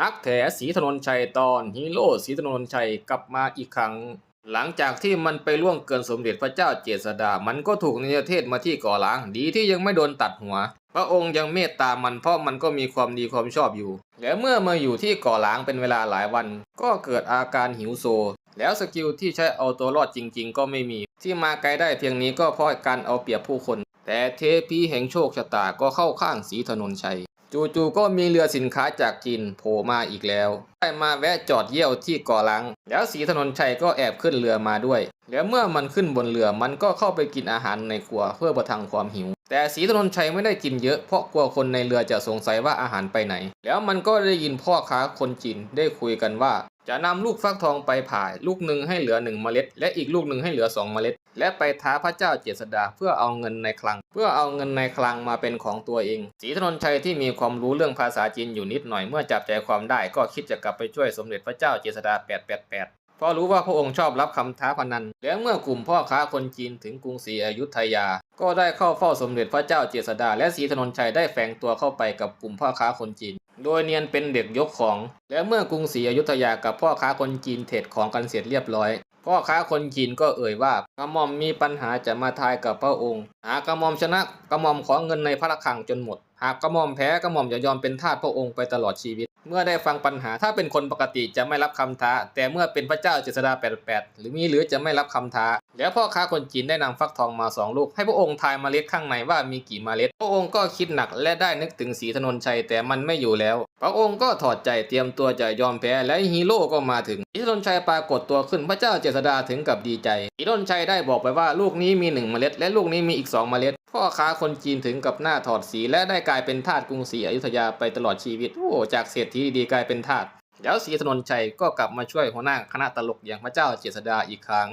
นักแถศรีถนนชัยตอนฮีโร่ศรีถนนชัยกลับมาอีกครั้ง หลังจากที่มันไปล่วงเกินสมเด็จพระเจ้าเจษดา มันก็ถูกนิยเทศมาที่ก่อล้างดีที่ยังไม่โดนตัดหัว พระองค์ยังเมตตามันเพราะมันก็มีความดีความชอบอยู่ และเมื่อมาอยู่ที่ก่อล้างเป็นเวลาหลายวัน ก็เกิดอาการหิวโซ แล้วสกิลที่ใช้เอาตัวรอดจริง ๆ ก็ไม่มี ที่มาไกลได้เพียงนี้ก็เพราะการเอาเปรียบผู้คน แต่เทพีแห่งโชคชะตาก็เข้าข้างศรีถนนชัย จู่ๆก็มีเรือสินค้าจากจีนโผล่มาอีกแล้วได้มาแวะจอดเยี่ยวที่ก่อลัง แล้วสีถนนชัยก็แอบขึ้นเรือมาด้วย แล้วเมื่อมันขึ้นบนเรือมันก็เข้าไปกินอาหารในครัวเพื่อประทังความหิว แต่สีถนนชัยไม่ได้กินเยอะเพราะกลัวคนในเรือจะสงสัยว่าอาหารไปไหน แล้วมันก็ได้ยินพ่อค้าคนจีนได้คุยกันว่า จะนำลูกฟักทองไปผ่ายลูกหนึ่งให้เหลือหนึ่งเมล็ด และอีกลูกหนึ่งให้เหลือสองเมล็ด และไปท้าพระเจ้าเจษดาเพื่อเอาเงินในคลัง เพื่อเอาเงินในคลังมาเป็นของตัวเองศรีถนนชัยที่มีความรู้เรื่องภาษาจีนอยู่นิดหน่อยเมื่อจับใจความได้ก็คิดจะกลับไปช่วยสมเด็จพระเจ้าเจษดา 888เพราะรู้ว่าพระองค์ชอบรับคำท้าพนัน และเมื่อกลุ่มพ่อค้าคนจีนถึงกรุงศรีอยุธยา ก็ได้เข้าเฝ้าสมเด็จพระเจ้าเจษดา และศรีถนนชัยได้แฝงตัวเข้าไปกับกลุ่มพ่อค้าคนจีน โดยเนียนเป็นเด็กยกของ และเมื่อกรุงศรีอยุธยากับพ่อค้าคนจีนเทรดของกันเสร็จเรียบร้อย พ่อค้าคนจีนก็เอ่ยว่ากระหม่อมมีปัญหาจะมาทายกับพระองค์ หากกระหม่อมชนะกระหม่อมขอเงินในพระคลังจนหมด หากกระหม่อมแพ้กระหม่อมจะยอมเป็นทาสพระองค์ไปตลอดชีวิต เมื่อได้ฟังปัญหาถ้าเป็นคนปกติจะไม่รับคำท้า แต่เมื่อเป็นพระเจ้าเจษฎา88หรือมีหรือจะไม่รับคำท้า แล้วพ่อค้าคนจีนได้นำฟักทองมาสองลูก ให้พระองค์ทายเมล็ดข้างในว่ามีกี่เมล็ด พระองค์ก็คิดหนักและได้นึกถึงศรีถนนชัยแต่มันไม่อยู่แล้ว พระองค์ก็ถอดใจเตรียมตัวจะยอมแพ้และฮีโร่ก็มาถึงศรีถนนชัยปรากฏตัวขึ้นพระเจ้าเจษฎาถึงกับดีใจศรีถนนชัยได้บอกไปว่าลูกนี้มีหนึ่งเมล็ด และลูกนี้มีอีกสองเมล็ด พ่อค้าคนจีนถึงกับหน้าถอดสีและได้กลายเป็นทาสกรุงศรีอยุธยาไปตลอดชีวิต โอ้จากเศรษฐีดีกลายเป็นทาสแล้วศรีถนนชัยก็กลับมาช่วยหัวหน้าคณะตลกอย่างพระเจ้าเจษฎาอีกครั้ง